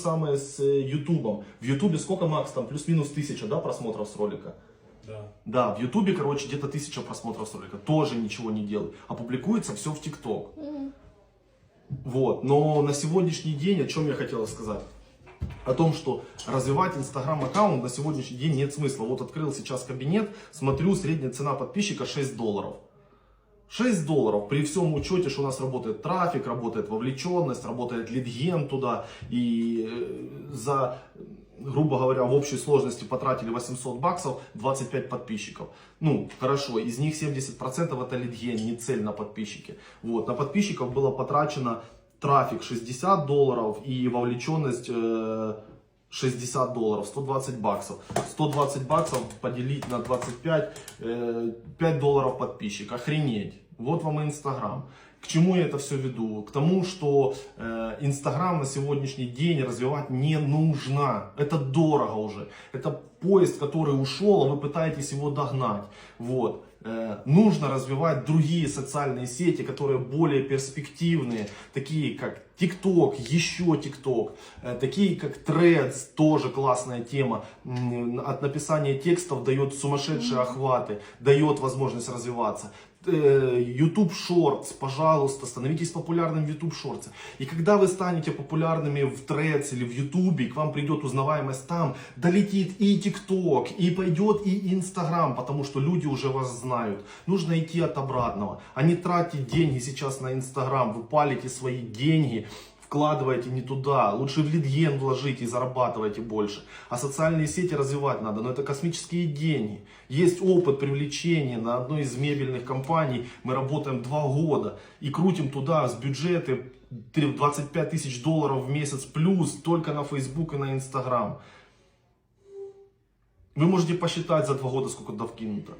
самое с э, Ютубом. В Ютубе сколько, Макс, там плюс-минус тысяча, да, просмотров с ролика? Да. Да, в Ютубе, короче, где-то тысяча просмотров с ролика. Тоже ничего не делай. А публикуется все в ТикТок. Вот. Но на сегодняшний день, о чем я хотел сказать? О том, что развивать инстаграм аккаунт на сегодняшний день нет смысла. Вот открыл сейчас кабинет, смотрю, средняя цена подписчика 6 долларов. 6 долларов при всем учете, что у нас работает трафик, работает вовлеченность, работает лидген туда. И э, за, грубо говоря, в общей сложности потратили 800 баксов, 25 подписчиков. Ну, хорошо, из них 70% это лидген, не цель на подписчики. Вот, на подписчиков было потрачено трафик 60 долларов и вовлеченность э, 60 долларов, 120 баксов. 120 баксов поделить на 25, э, 5 долларов подписчик. Охренеть. Вот вам и Инстаграм. К чему я это все веду? К тому, что э, Инстаграм на сегодняшний день развивать не нужно. Это дорого уже. Это поезд, который ушел, а вы пытаетесь его догнать. Вот. Э, нужно развивать другие социальные сети, которые более перспективные, такие как ТикТок, еще э, такие как Threads, тоже классная тема. От написания текстов дает сумасшедшие охваты, дает возможность развиваться. Э, YouTube Shorts, пожалуйста, становитесь популярным в YouTube Shorts. И когда вы станете популярными в Threads или в YouTube, к вам придет узнаваемость там, долетит и TikTok, и пойдет и Instagram, потому что люди уже вас знают. Нужно идти от обратного, а не тратить деньги сейчас на Instagram. Вы палите свои деньги, вкладываете не туда. Лучше в лидген вложите и зарабатывайте больше. А социальные сети развивать надо, но это космические деньги. Есть опыт привлечения на одной из мебельных компаний. Мы работаем два года и крутим туда с бюджеты 25 тысяч долларов в месяц плюс только на Facebook и на Instagram. Вы можете посчитать за два года, сколько туда вкинуто.